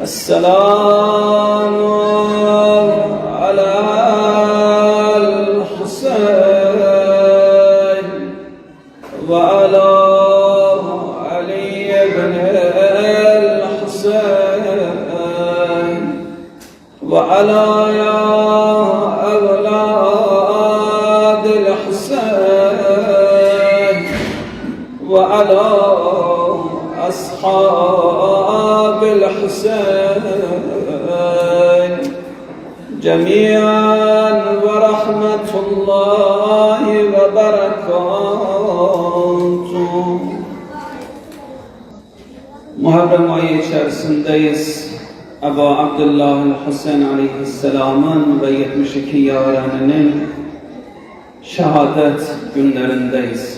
السلام على الحسين وعلى علي بن الحسين وعلى أصحاب الحسين جميعا ورحمة الله وبركاته Muharrem ayı içerisindeyiz. Ebu Abdullah Hüseyin Aleyhisselam'ın ve 72 yareninin şehadet günlerindeyiz.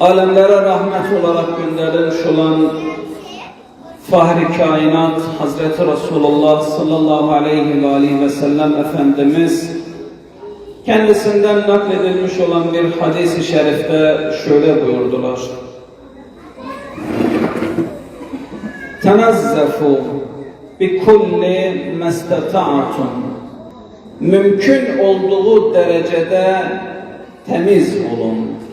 Alemlere rahmet olarak gönderilmiş olan Fahri Kainat Hazreti Resulullah sallallahu aleyhi ve aleyhi ve sellem Efendimiz kendisinden nakledilmiş olan bir hadis-i şerifte şöyle buyurdular. Tenazzafu bi kulli mestata'tum Mümkün olduğu derecede temiz olun.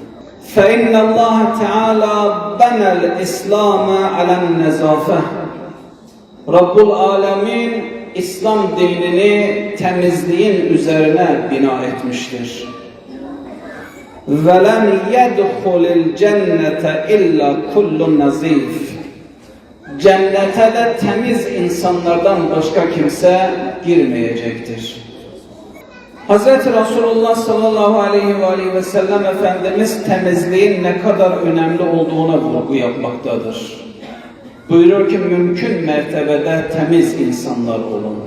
فَاِنَّ اللّٰهَ تَعَالَى بَنَى الْاِسْلَامَ عَلَى النَّزَافَةِ Rabbul Alemin İslam dinini temizliğin üzerine bina etmiştir. وَلَنْ يَدْخُلِ الْجَنَّةَ اِلَّا كُلُّ nazif. Cennete de temiz insanlardan başka kimse girmeyecektir. Hz. Resulullah sallallahu aleyhi ve aleyhi ve sellem Efendimiz temizliğin ne kadar önemli olduğuna vurgu yapmaktadır. Buyuruyor ki mümkün mertebede temiz insanlar olun.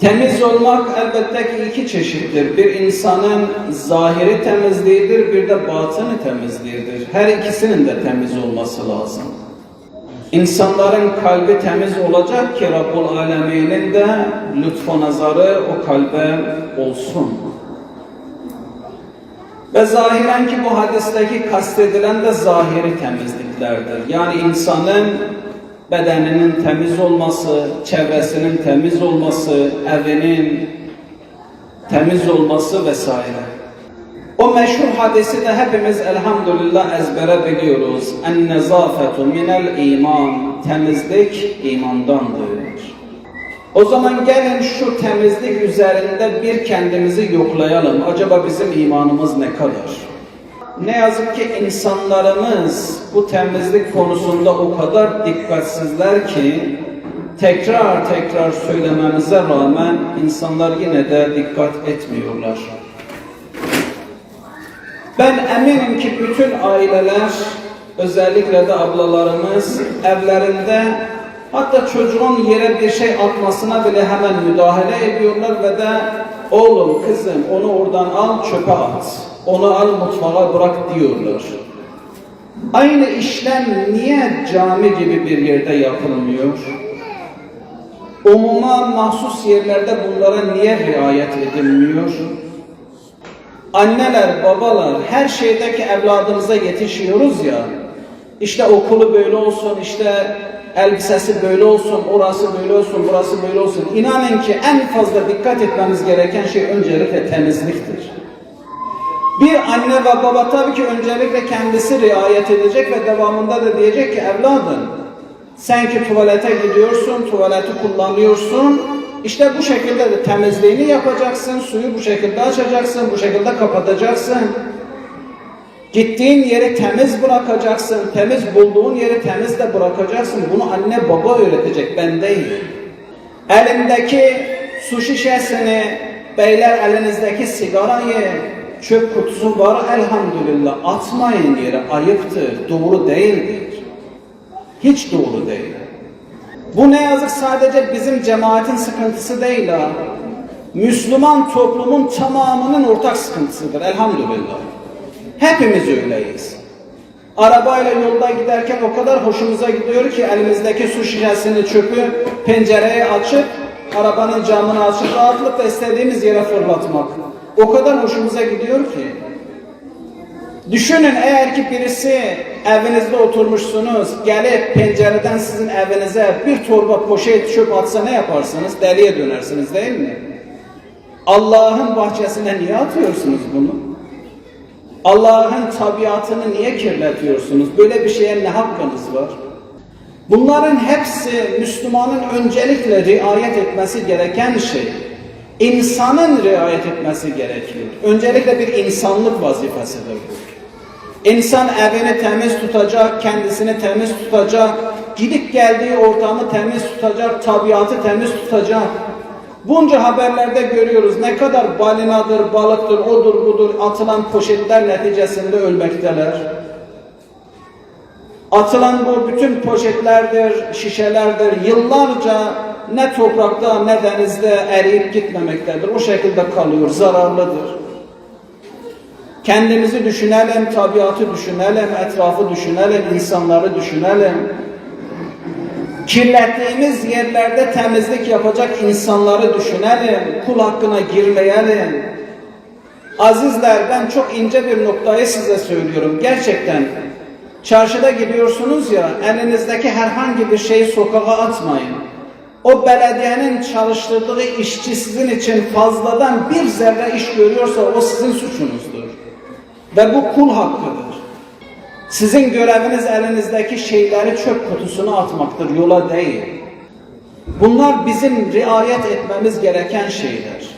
Temiz olmak elbette ki iki çeşittir. Bir insanın zahiri temizliğidir, bir de batını temizliğidir. Her ikisinin de temiz olması lazım. İnsanların kalbi temiz olacak ki Rabbul Alemin'in de lütfu nazarı o kalbe olsun. Ve zahiren ki bu hadisteki kastedilen de zahiri temizliklerdir. Yani insanın bedeninin temiz olması, çevresinin temiz olması, evinin temiz olması vesaire. O meşhur hadisi de hepimiz elhamdülillah ezbere biliyoruz. En nezafetu minel iman. Temizlik imandandır. O zaman gelin şu temizlik üzerinde bir kendimizi yoklayalım. Acaba bizim imanımız ne kadar? Ne yazık ki insanlarımız bu temizlik konusunda o kadar dikkatsizler ki tekrar tekrar söylememize rağmen insanlar yine de dikkat etmiyorlar. Ben eminim ki bütün aileler, özellikle de ablalarımız evlerinde hatta çocuğun yere bir şey atmasına bile hemen müdahale ediyorlar ve de oğlum kızım onu oradan al çöpe at, onu al mutfağa bırak diyorlar. Aynı işlem niye cami gibi bir yerde yapılmıyor? Umuma mahsus yerlerde bunlara niye riayet edilmiyor? Anneler, babalar her şeydeki evladımıza yetişiyoruz ya. İşte okulu böyle olsun, işte elbisesi böyle olsun, orası böyle olsun, burası böyle olsun. İnanın ki en fazla dikkat etmemiz gereken şey öncelikle temizliktir. Bir anne ve baba tabii ki öncelikle kendisi riayet edecek ve devamında da diyecek ki evladım sen ki tuvalete gidiyorsun, tuvaleti kullanıyorsun, işte bu şekilde de temizliğini yapacaksın, suyu bu şekilde açacaksın, bu şekilde kapatacaksın. Gittiğin yeri temiz bırakacaksın, temiz bulduğun yeri temiz de bırakacaksın. Bunu anne baba öğretecek, ben değil. Elindeki su şişesini, beyler elinizdeki sigarayı, çöp kutusu var elhamdülillah atmayın yere, ayıptır, doğru değildir. Hiç doğru değil. Bu ne yazık sadece bizim cemaatin sıkıntısı değil ha. Müslüman toplumun tamamının ortak sıkıntısıdır elhamdülillah. Hepimiz öyleyiz. Arabayla yolda giderken o kadar hoşumuza gidiyor ki elimizdeki su şişesini çöpü pencereyi açıp arabanın camını açıp rahatlıkla istediğimiz yere fırlatmak. O kadar hoşumuza gidiyor ki. Düşünün eğer ki birisi evinizde oturmuşsunuz, gelip pencereden sizin evinize bir torba poşet çöp atsa ne yaparsınız? Deliye dönersiniz değil mi? Allah'ın bahçesine niye atıyorsunuz bunu? Allah'ın tabiatını niye kirletiyorsunuz? Böyle bir şeye ne hakkınız var? Bunların hepsi Müslümanın öncelikle riayet etmesi gereken şey. İnsanın riayet etmesi gerekiyor. Öncelikle bir insanlık vazifesidir bu. İnsan evini temiz tutacak, kendisini temiz tutacak, gidip geldiği ortamı temiz tutacak, tabiatı temiz tutacak. Bunca haberlerde görüyoruz ne kadar balinadır, balıktır, odur budur atılan poşetler neticesinde ölmekteler. Atılan bu bütün poşetlerdir, şişelerdir. Yıllarca ne toprakta ne denizde eriyip gitmemektedir. O şekilde kalıyor, zararlıdır. Kendimizi düşünelim, tabiatı düşünelim, etrafı düşünelim, insanları düşünelim. Kirlettiğimiz yerlerde temizlik yapacak insanları düşünelim. Kul hakkına girmeyelim. Azizler ben çok ince bir noktayı size söylüyorum. Gerçekten çarşıda gidiyorsunuz ya elinizdeki herhangi bir şeyi sokağa atmayın. O belediyenin çalıştırdığı işçi sizin için fazladan bir zerre iş görüyorsa o sizin suçunuzdur. Ve bu kul hakkıdır. Sizin göreviniz elinizdeki şeyleri çöp kutusuna atmaktır, yola değil. Bunlar bizim riayet etmemiz gereken şeyler.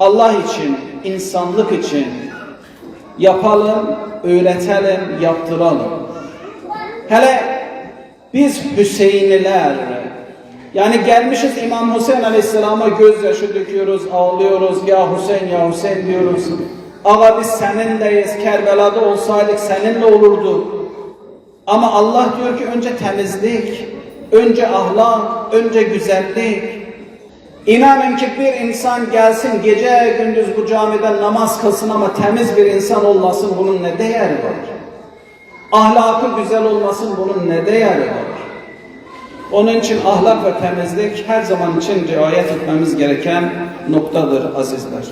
Allah için, insanlık için yapalım, öğretelim, yaptıralım. Hele biz Hüseyinliler, yani gelmişiz İmam Hüseyin Aleyhisselam'a gözyaşı döküyoruz, ağlıyoruz, ya Hüseyin ya Hüseyin diyoruz. Ağa biz seninleyiz, Kerbela'da olsaydık seninle olurdu. Ama Allah diyor ki önce temizlik, önce ahlak, önce güzellik. İnanın ki bir insan gelsin gece gündüz bu camide namaz kılsın ama temiz bir insan olmasın bunun ne değeri var? Ahlakı güzel olmasın bunun ne değeri var? Onun için ahlak ve temizlik her zaman için riayet etmemiz gereken noktadır azizler.